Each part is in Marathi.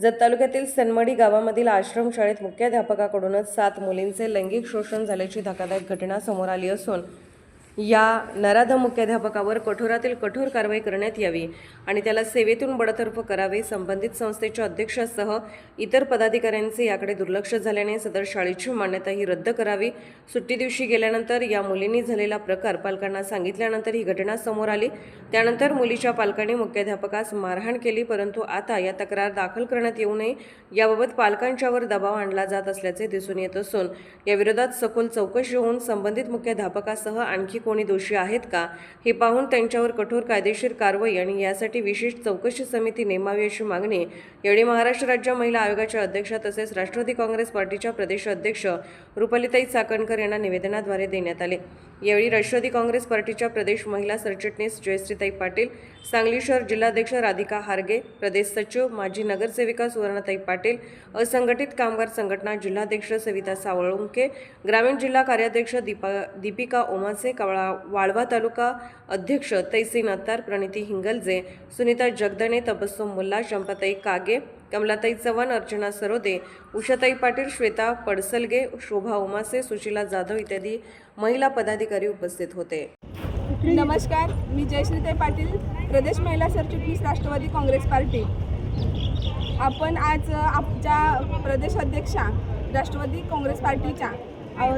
जत तालुक्यातील सनमडी गावामधील आश्रमशाळेत मुख्याध्यापकाकडूनच सात मुलींचे लैंगिक शोषण झाल्याची धक्कादायक घटना समोर आली असून या नराधम मुख्याध्यापकावर कठोरातील कठोर कारवाई करण्यात यावी आणि त्याला सेवेतून बडतर्फ करावे संबंधित संस्थेच्या अध्यक्षासह इतर पदाधिकाऱ्यांचे याकडे दुर्लक्ष झाल्याने सदर शाळेची मान्यता ही रद्द करावी. सुट्टी दिवशी गेल्यानंतर या मुलींनी झालेला प्रकार पालकांना सांगितल्यानंतर ही घटना समोर आली. त्यानंतर मुलीच्या पालकांनी मुख्याध्यापकास मारहाण केली परंतु आता या तक्रार दाखल करण्यात येऊ नये याबाबत पालकांच्यावर दबाव आणला जात असल्याचे दिसून येत असून याविरोधात सखोल चौकशी होऊन संबंधित मुख्याध्यापकासह आणखी कोणी दोषी आहेत का हे पाहून त्यांच्यावर कठोर कायदेशीर कारवाई आणि यासाठी विशेष चौकशी समिती नेमावी अशी मागणी यावेळी महाराष्ट्र राज्य महिला आयोगाच्या अध्यक्षा तसेच राष्ट्रवादी काँग्रेस पार्टीच्या प्रदेश अध्यक्ष रुपलिताई चाकणकर यांना निवेदनाद्वारे देण्यात आले. यावेळी राष्ट्रवादी काँग्रेस पार्टीच्या प्रदेश महिला सरचिटणीस जयश्रीताई पाटील सांगली शहर जिल्हाध्यक्ष राधिका हारगे प्रदेश सचिव माजी नगरसेविका सुवर्णाताई पाटील असंघटित कामगार संघटना जिल्हाध्यक्ष सविता सावळुंके ग्रामीण जिल्हा कार्याध्यक्ष दीपा दीपिका ओमासे कावळा वाळवा तालुका अध्यक्ष तैसीन अत्तार प्रणिती हिंगलजे सुनीता जगदणे तबस्सुम मुल्ला चंपाताई कागे कमलाताई चव्हाण अर्चना सरोदे उषाताई पाटील श्वेता पडसलगे शोभा उमासे सुशीला जाधव इत्यादी महिला पदाधिकारी उपस्थित होते. नमस्कार मी जयश्रीताई पाटील प्रदेश महिला सरचिटणीस राष्ट्रवादी काँग्रेस पार्टी. आपण आज आमच्या प्रदेश अध्यक्षा राष्ट्रवादी काँग्रेस पार्टीच्या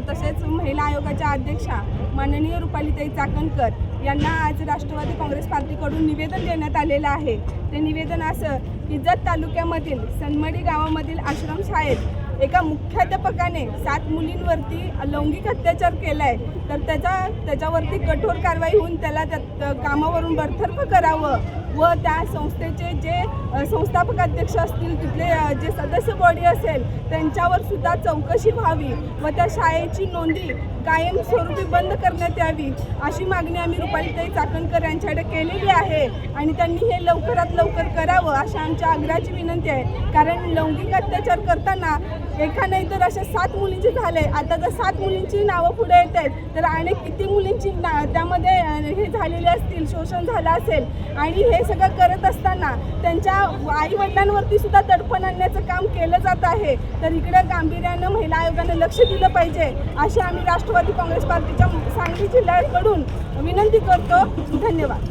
तसेच महिला आयोगाच्या अध्यक्षा माननीय रुपालीताई चाकणकर यांना आज राष्ट्रवादी काँग्रेस पार्टीकडून निवेदन देण्यात आलेलं आहे. ते निवेदन असं की जत तालुक्यामधील सनमडी गावामधील आश्रमशाळेत एका मुख्याध्यापकाने सात मुलींवरती लैंगिक अत्याचार केला आहे तर त्याचा त्याच्यावरती कठोर कारवाई होऊन त्याला त्या कामावरून बरतर्फ करावं. व त्या संस्थेचे जे संस्थापक अध्यक्ष असतील तिथले जे सदस्य बॉडी असेल त्यांच्यावर सुद्धा चौकशी व्हावी व त्या शाळेची नोंदी कायमस्वरूपी बंद करण्यात यावी अशी मागणी आम्ही रुपालीताई चाकणकर यांच्याकडे केलेली आहे आणि त्यांनी हे लवकरात लवकर करावं अशा आमच्या आग्रहाची विनंती आहे. कारण लैंगिक अत्याचार करताना एका नाही तर अशा सात मुलींचे झाले आता जर सात मुलींची नावं पुढे येत आहेत तर अनेक किती मुलींची ना त्यामध्ये हे झालेले असतील शोषण झालं असेल आणि हे सगळं करत असताना त्यांच्या आई वडिलांवरती सुद्धा दडपण आणण्याचं काम केलं जात आहे. तर इकडे गांभीर्यानं महिला आयोगानं लक्ष दिलं पाहिजे अशी आम्ही राष्ट्रवादी काँग्रेस पार्टीच्या सांगली जिल्ह्याकडून विनंती करतो. धन्यवाद.